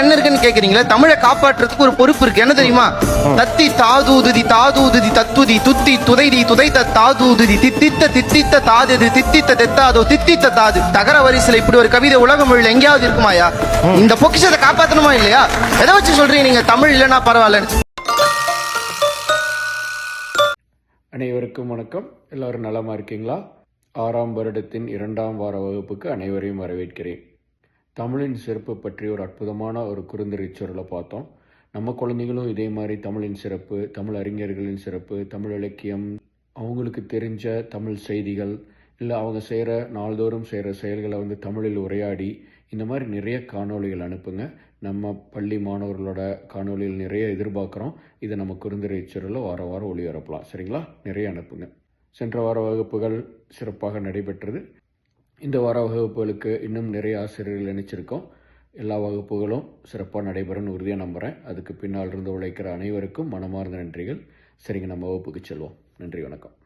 என்ன இருக்குன்னு கேக்குறீங்களா? தமிழை காப்பாற்றுறதுக்கு ஒரு பொறுப்பு இருக்கு. என்ன தெரியுமா? தத்தி தாதூதுதி தாதூதுதி தத்துதி துத்தி துதைதி துதைத்த தாதூதுதி தித்தித்த தித்தித்த தாதது தித்தித்த தெத்தாதோ தித்தித்த தாது. தகர வரிசையில் இப்படி ஒரு கவிதை உலக மொழியில் எங்கேயாவது இருக்குமாயா இந்த பொக்கிஷத்தை காப்பாத்தணுமா இல்லையா? எதை வச்சு சொல்றீங்க நீங்க? தமிழ் இல்லைன்னா பரவாயில்லன்னு. அனைவருக்கும் வணக்கம். எல்லாரும் நலமா இருக்கீங்களா? ஆறாம் வருடத்தின் இரண்டாம் வார வகுப்புக்கு அனைவரையும் வரவேற்கிறேன். தமிழின் சிறப்பு பற்றி ஒரு அற்புதமான ஒரு குறுந்தரை பார்த்தோம். நம்ம குழந்தைகளும் இதே மாதிரி தமிழின் சிறப்பு தமிழ் அறிஞர்களின் சிறப்பு தமிழ் இலக்கியம் அவங்களுக்கு தெரிஞ்ச தமிழ் செய்திகள் இல்லை அவங்க செய்கிற நாள்தோறும் செய்கிற செயல்களை வந்து தமிழில் உரையாடி இந்த மாதிரி நிறைய காணொளிகள் அனுப்புங்க. நம்ம பள்ளி மாணவர்களோட காணொளிகள் நிறைய எதிர்பார்க்குறோம். இதை நம்ம குறுந்திரைச்சரில் வார வாரம் ஒளிபரப்பலாம். சரிங்களா? நிறைய அனுப்புங்க. சென்ற வார வகுப்புகள் சிறப்பாக நடைபெற்றது. இந்த வார வகுப்புகளுக்கு இன்னும் நிறைய ஆசிரியர்கள் நினைச்சிருக்கோம் எல்லா வகுப்புகளும் சிறப்பாக நடைபெறும்னு உறுதியாக நம்புகிறேன் அதுக்கு பின்னால் இருந்து உழைக்கிற அனைவருக்கும் மனமார்ந்த நன்றிகள். சரிங்க நம்ம வகுப்புக்கு செல்வோம். நன்றி வணக்கம்.